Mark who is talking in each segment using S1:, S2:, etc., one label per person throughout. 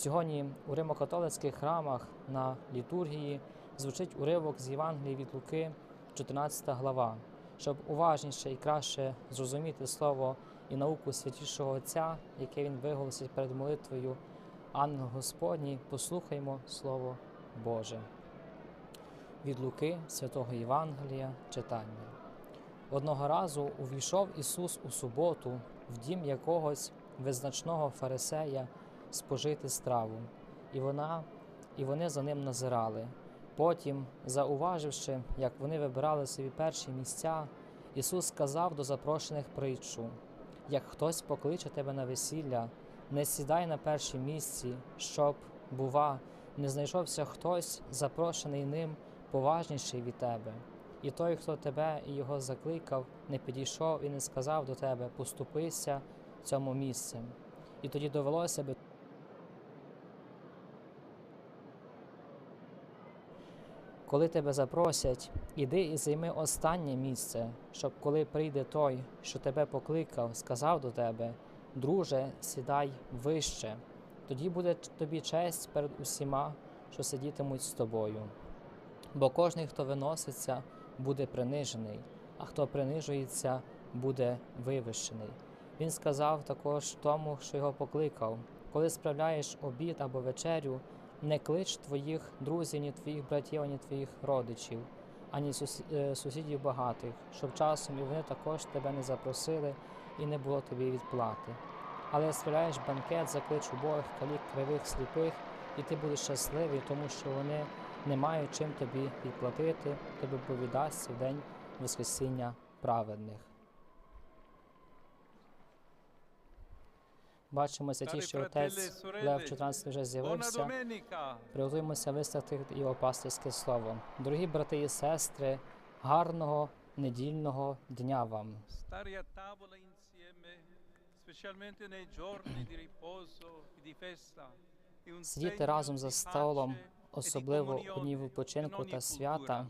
S1: Сьогодні у римокатолицьких храмах на літургії звучить уривок з Євангелії від Луки, 14 глава. Щоб уважніше і краще зрозуміти слово і науку святішого Отця, яке він виголосить перед молитвою Ангел Господній, послухаймо Слово Боже. Від Луки Святого Євангелія читання. Одного разу увійшов Ісус у суботу в дім якогось визначного фарисея спожити страву, і вона, і вони за ним назирали. Потім, зауваживши, як вони вибирали собі перші місця, Ісус сказав до запрошених притчу: як хтось покличе тебе на весілля, не сідай на першім місці, щоб, бува, не знайшовся хтось, запрошений ним, поважніший від тебе. І той, хто тебе і його закликав, не підійшов і не сказав до тебе, поступися цьому місцем. І тоді довелося би. Коли тебе запросять, іди і займи останнє місце, щоб коли прийде той, що тебе покликав, сказав до тебе, друже, сідай вище, тоді буде тобі честь перед усіма, що сидітимуть з тобою. Бо кожний, хто виноситься, буде принижений, а хто принижується, буде вивищений. Він сказав також тому, що його покликав: коли справляєш обід або вечерю, не клич твоїх друзів, ні твоїх братів, ні твоїх родичів, ані е, сусідів багатих, щоб часом і вони також тебе не запросили і не було тобі відплати. Але справляєш банкет, заклич убогих, калік, кривих, сліпих, і ти будеш щасливий, тому що вони не мають чим тобі відплатити, тобі повідасться в день Воскресіння праведних. Бачимо, святіший
S2: Cari
S1: отець
S2: e
S1: Лев 14 вже з'явився. Приготуємося вислухати його пастирське слово. Дорогі брати і сестри, гарного недільного дня вам.
S2: E un
S1: Сидіти разом за столом,
S2: e
S1: особливо у дні відпочинку та свята,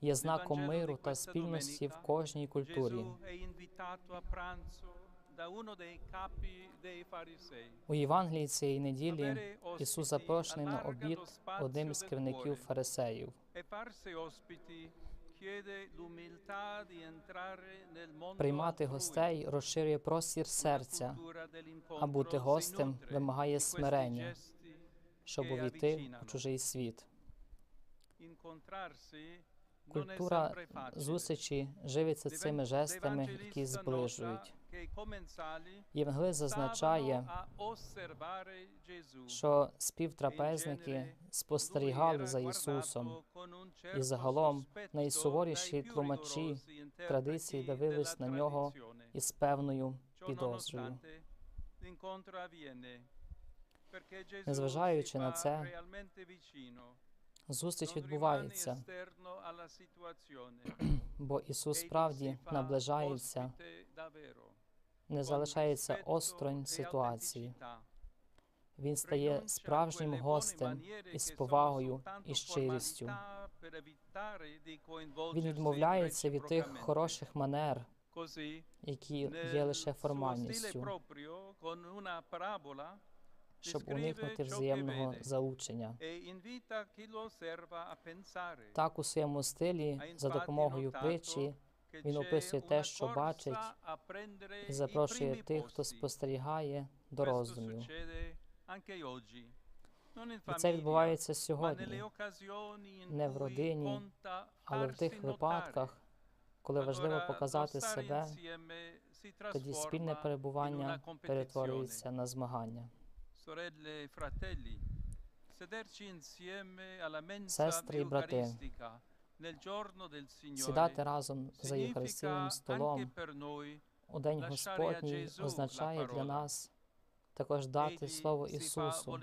S1: є знаком миру та спільності в кожній культурі. У Євангелії цієї неділі Ісус запрошений на обід одним із керівників фарисеїв.
S2: E
S1: Приймати гостей розширює простір серця, а бути гостем вимагає смирення, щоб увійти у чужий світ. Культура зустрічі живиться цими жестами, які зближують. Євангелист зазначає, що співтрапезники спостерігали за Ісусом, і загалом найсуворіші тлумачі традиції дивились на нього із певною підозрою.
S2: Незважаючи на це,
S1: Зустріч відбувається, бо Ісус справді наближається, не залишається осторонь ситуації. Він стає справжнім гостем із повагою і щирістю. Він відмовляється від тих хороших манер, які є лише формальністю, щоб уникнути взаємного заучення. Так у своєму стилі, за допомогою притчі, він описує те, що бачить, і запрошує тих, хто спостерігає до роздумів. І це відбувається сьогодні, не в родині, але в тих випадках, коли важливо показати себе, тоді спільне перебування перетворюється на змагання.
S2: E
S1: Сестри і брати, Сідати разом за Євхаристійним столом у День Господній означає для нас також дати слово Ісусу.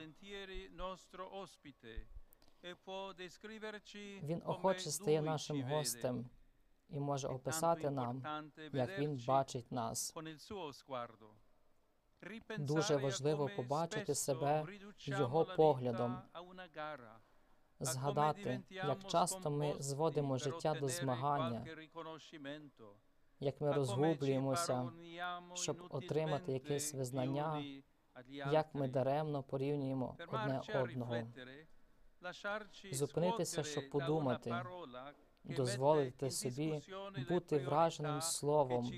S2: e
S1: Він охоче стає нашим гостем і може описати нам, як Він бачить нас. Дуже важливо побачити себе його поглядом. Згадати, як часто ми зводимо життя до змагання, як ми розгублюємося, щоб отримати якесь визнання як ми даремно порівнюємо одне одного. Зупинитися, щоб подумати, дозволити собі бути враженим словом,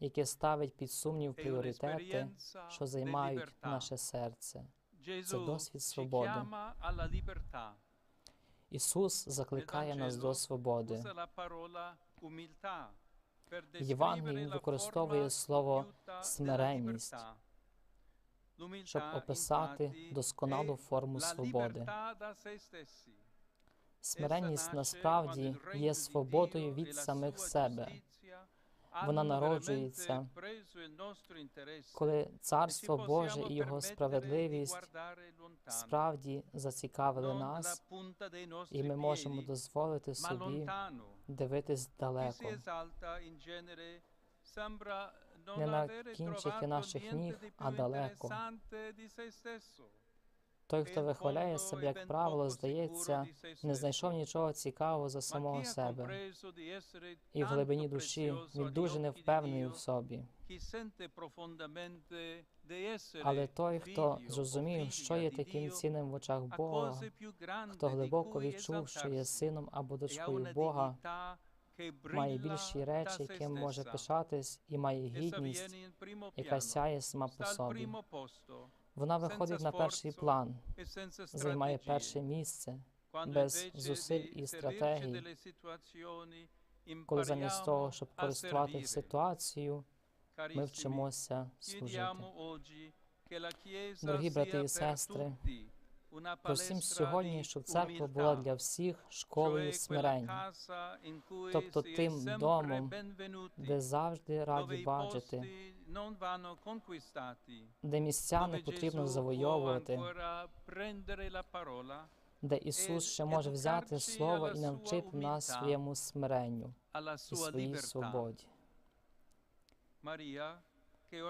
S1: яке ставить під сумнів пріоритети, що займають наше серце.
S2: Gesù
S1: досвід свободи. Ісус закликає нас до свободи. Євангелій використовує слово смиренність, щоб описати досконалу форму свободи. Смиренність насправді є свободою від самих себе. Вона народжується, коли Царство Боже і Його справедливість справді зацікавили нас, і ми можемо дозволити собі дивитись далеко,
S2: не
S1: на кінчики наших ніг, а далеко. Той, хто вихваляє себе, як правило, здається, не знайшов нічого цікавого за самого себе, і в глибині душі він дуже не впевнений в собі. Але той, хто зрозумів, що є таким цінним в очах Бога, хто глибоко відчув, що є сином або дочкою Бога, має більші речі, яким може пишатись, і має гідність, яка сяє сама по собі. Вона виходить на перший план, займає перше місце, без зусиль і стратегій, коли замість того, щоб користувати ситуацією, ми вчимося служити.
S2: Дорогі брати і сестри,
S1: Просім сьогодні, щоб церква була для всіх школою смирення, тобто тим домом, де завжди раді бачити, де місця не потрібно завойовувати, де Ісус ще може взяти слово і навчити нас своєму смиренню і своїй свободі.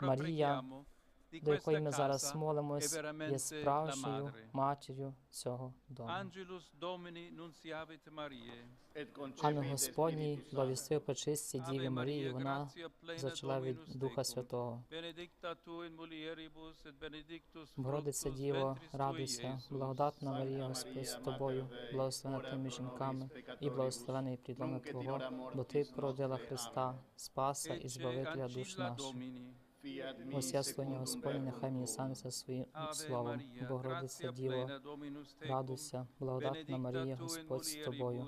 S2: Марія,
S1: до якої ми зараз молимось, є справжньою матір'ю цього дому. Ангел Господній благовістив пречисті Діві Марії, вона зачала від Духа Святого.
S2: Fructus
S1: Діво, радуйся, благодатна Марія, Господь з тобою, благословена ти між жінками, і благословений плідлона Твого, бо ти породила Христа, Спаса і Збавителя душ наших. Ось Господні, нехай мені станеться своїм словом. Богородиця Діво, радуйся, благодатна Марія, Господь з тобою,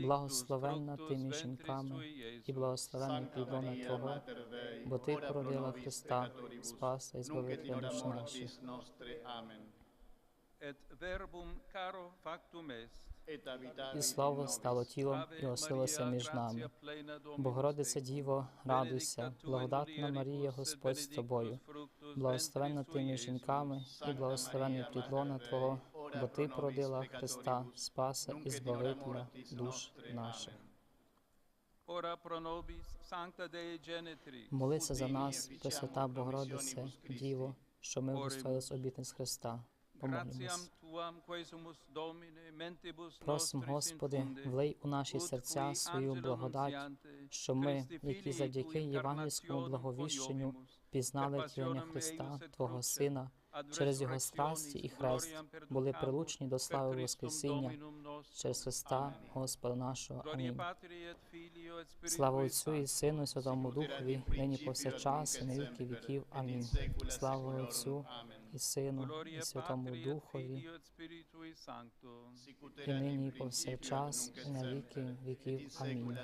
S1: благословенна ти між жінками, і
S2: Iesus.
S1: благословений плідлона Твого, бо ти породила Христа, Спаса і Збавителя душ наших.
S2: Et verbum caro factum est.
S1: І слово стало тілом і
S2: Maria,
S1: між нами. Богородиця. Діво, радуйся, благодатна Марія, Господь з тобою, благословенна ти між жінками, і благословенний плідлона Твого, бо ти породила Христа, Спаса і Збавителя душ наших. Молися за нас, Пресвята Богородице, Діво, що ми удостоїлись обітниць Христа. Помолимось. Просим, Господи, влий у наші серця свою благодать, що ми, які завдяки євангельському благовіщенню пізнали
S2: per
S1: Христа, Твого Сина, через Його страсті і хрест, були прилучні до слави Воскресіння. Через Христа, Господа нашого. Амінь. Слава Отцю і Сину, і Святому Духові, нині повсякчас, і на віки віків. Амінь. Слава Отцю і Сину, і Святому Духові, і нині і повсякчас, і на віки віків. Амінь.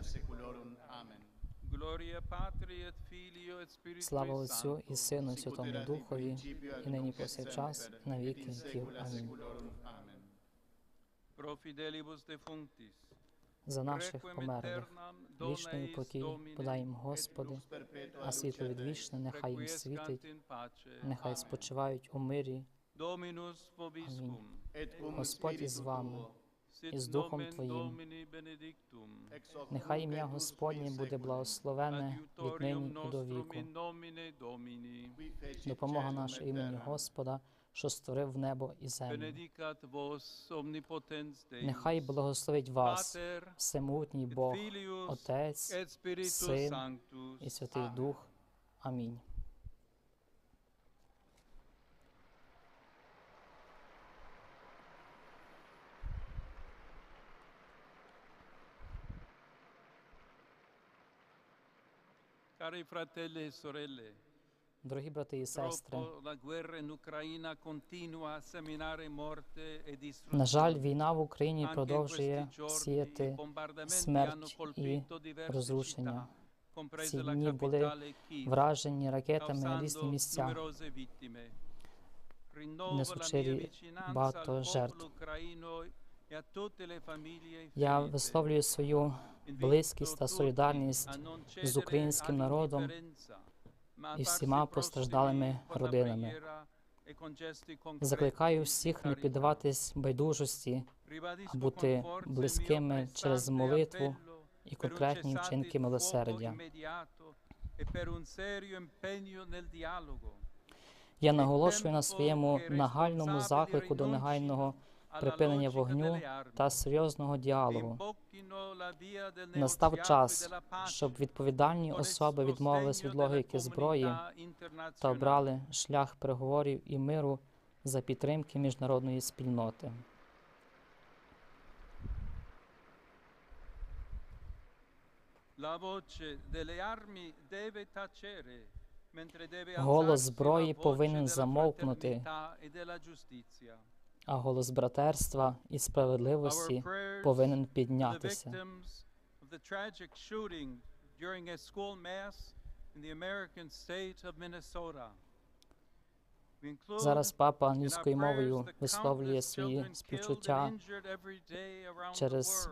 S1: Слава Отцю і Сину, і Святому Духові, і нині повсякчас, і на віки віків. Амінь.
S2: Pro fidelibus defunctis.
S1: За наших померлих. Вічний покій подай їм, Господи, а світло відвічне нехай їм світить, нехай спочивають у мирі.
S2: Vobiscum.
S1: Господь із вами, і з Духом Твоїм. Нехай ім'я Господнє буде благословене віднині і до віку. Допомога наша імені Господа, що створив небо і землю. Нехай благословить вас, всемутній Бог, Отець, Син і Святий Дух. Амінь.
S2: Cari fratelli e sorelle,
S1: Дорогі брати і сестри,
S2: e
S1: на жаль, війна в Україні продовжує сіяти смерть і розрушення. Ці дні були вражені ракетами на різні місця. несучи багато жертв.
S2: e
S1: Я висловлюю свою близькість та солідарність з українським народом і всіма постраждалими родинами. Закликаю всіх не піддаватись байдужості, а бути близькими через молитву і конкретні вчинки милосердя. Я наголошую на своєму нагальному заклику до негайного припинення вогню та серйозного діалогу. Настав час, щоб відповідальні особи відмовились від логіки зброї та обрали шлях переговорів і миру за підтримки міжнародної спільноти. Голос зброї повинен замовкнути,
S2: e
S1: а голос братерства і справедливості повинен піднятися. Зараз папа англійською мовою висловлює свої співчуття через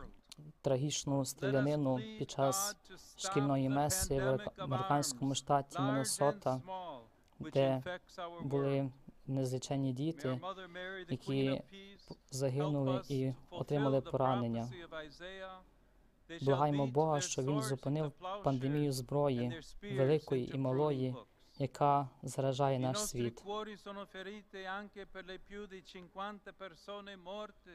S1: трагічну стрілянину під час шкільної меси в американському штаті Міннесота, де були
S2: May
S1: діти, які загинули і отримали поранення.
S2: beat
S1: Бога, що Він зупинив пандемію зброї, великої і малої, яка заражає наш світ.
S2: cuori sono ferite anche per le più di 50 persone morte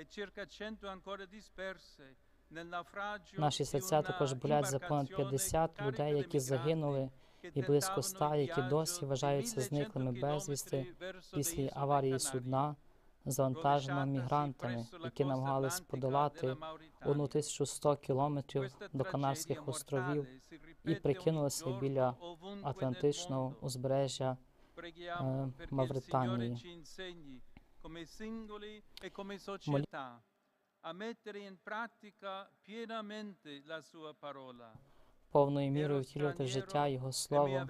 S2: e circa 100 ancora disperse nel naufragio
S1: Наші серця також болять за понад
S2: imbarcazione
S1: 50
S2: carica
S1: людей, які загинули, і близько
S2: tentavano
S1: 100,
S2: il
S1: які досі вважаються
S2: 1100
S1: зниклими безвісти після аварії судна,
S2: rovesciatasi
S1: мігрантами, які намагались подолати
S2: della Mauritania.
S1: 1100 кілометрів до Канарських островів і прикинулися біля Атлантичного узбережжя eh,
S2: e come società a mettere in pratica pienamente la sua parola
S1: повною мірою втілювати в життя Його Слово.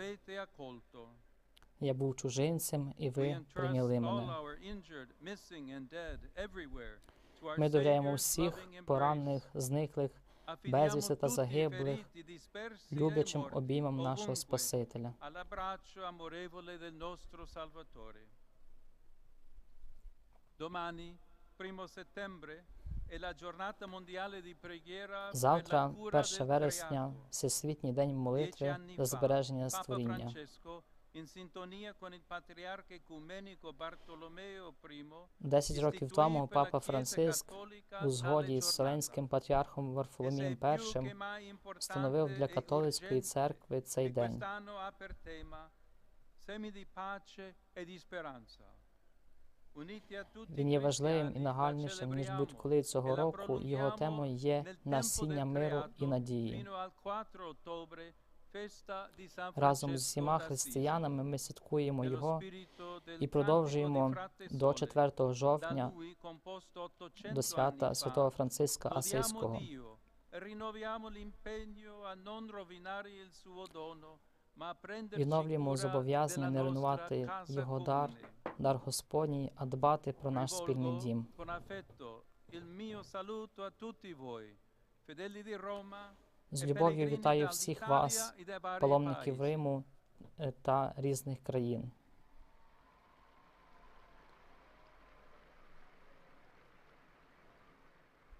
S1: Я був чужинцем, і ви прийняли мене. Ми довіряємо всіх поранених, зниклих, безвісти та загиблих
S2: e
S1: люблячим
S2: morti
S1: обіймам нашого Спасителя.
S2: Domani, primo settembre,
S1: Завтра,
S2: cura
S1: 1
S2: del
S1: вересня. Всесвітній день молитви за збереження створіння. Десять років тому папа Франциск у згоді з. Вселенським патріархом Варфоломієм І встановив для
S2: e
S1: католицької церкви цей
S2: e
S1: день. Він є важливим і нагальнішим, ніж будь-коли
S2: e
S1: цього року. Його темою є насіння миру і надії.
S2: fino al 4 ottobre, festa di San
S1: Разом з усіма християнами ми святкуємо його і продовжуємо до
S2: Sole,
S1: 4
S2: da
S1: жовтня
S2: lui composto 800
S1: до свята святого Франциска
S2: Lodiamo E
S1: Відновлюємо зобов'язання не руйнувати його дар, дар Господній, а дбати про наш спільний дім. З
S2: e
S1: любов'ю вітаю всіх вас,
S2: e
S1: паломників. Риму е, та різних країн.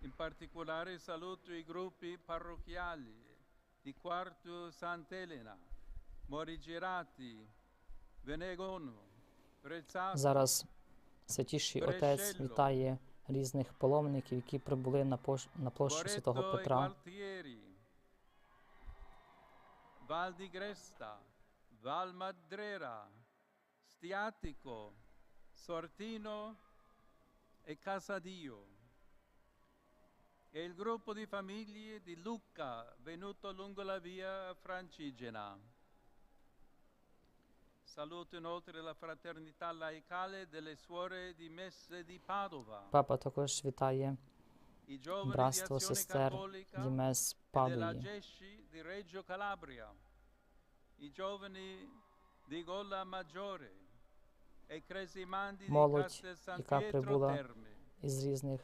S2: In particolare saluto i gruppi parrocchiali di Quarto Sant'Elena,
S1: Зараз святіший отець вітає різних паломників, які прибули на пош- на площу Святого
S2: e
S1: Петра.
S2: Stiatico, Sortino e Casadio. e il gruppo di famiglie di Lucca venuto lungo la via Francigena. Saluto inoltre la fraternità laicale delle suore di Messe di Padova,
S1: Папа також вітає братство сестер Дімес
S2: e
S1: Падуї,
S2: di Reggio Calabria, i giovani di Golla Maggiore e cresimandi di
S1: Молодь,
S2: Castel San Pietro
S1: прибула
S2: Terme,
S1: із різних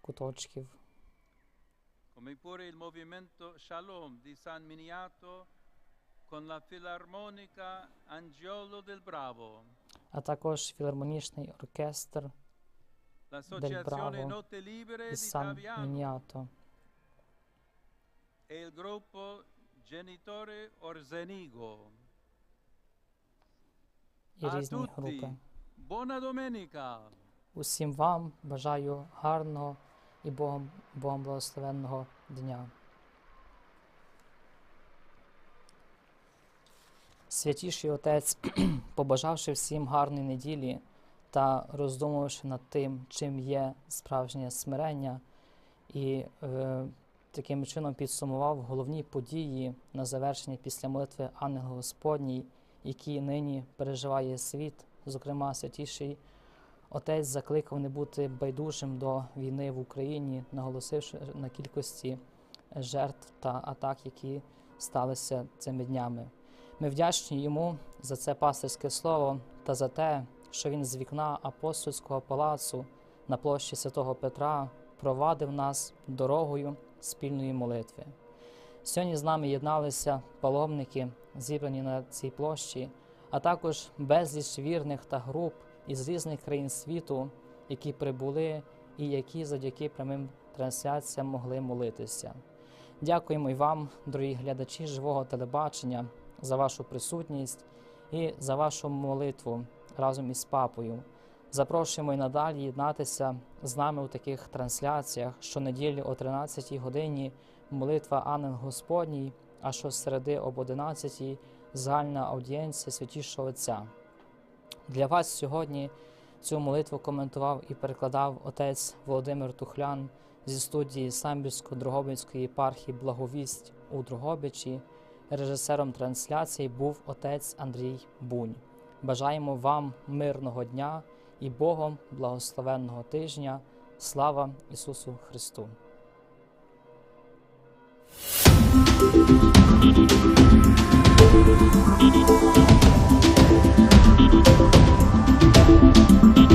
S1: куточків.
S2: come pure il movimento Shalom di San Miniato con la filarmonica Angiolo del Bravo,
S1: а також філармонічний оркестр
S2: Libere di
S1: із Сан Мініато
S2: e il gruppo Genitore Orsenigo.
S1: і різні
S2: tutti,
S1: групи.
S2: buona domenica!
S1: Усім вам бажаю гарного і Богом, Богом благословенного дня. Святіший Отець, побажавши всім гарної неділі та роздумувавши над тим, чим є справжнє смирення, і е, таким чином підсумував головні події на завершення після молитви Ангел Господній, які нині переживає світ, зокрема святіший Отець закликав не бути байдужим до війни в Україні, наголосивши на кількості жертв та атак, які сталися цими днями. Ми вдячні йому за це пастирське слово та за те, що він з вікна апостольського палацу на площі Святого Петра провадив нас дорогою спільної молитви. Сьогодні з нами єдналися паломники, зібрані на цій площі, а також безліч вірних та груп із різних країн світу, які прибули і які завдяки прямим трансляціям могли молитися. Дякуємо і вам, дорогі глядачі живого телебачення, за вашу присутність і за вашу молитву разом із папою. Запрошуємо і надалі єднатися з нами у таких трансляціях щонеділі о 13-й годині молитва Ангел Господній, а щосереди об 11 загальна аудієнція Святішого Отця. Для вас сьогодні цю молитву коментував і перекладав отець Володимир Тухлян зі студії Самбірсько-Дрогобицької єпархії Благовість у Дрогобичі. Режисером трансляції був отець Андрій Бунь. Бажаємо вам мирного дня і Богом благословенного тижня. Слава Ісусу Христу!
S3: Thank you.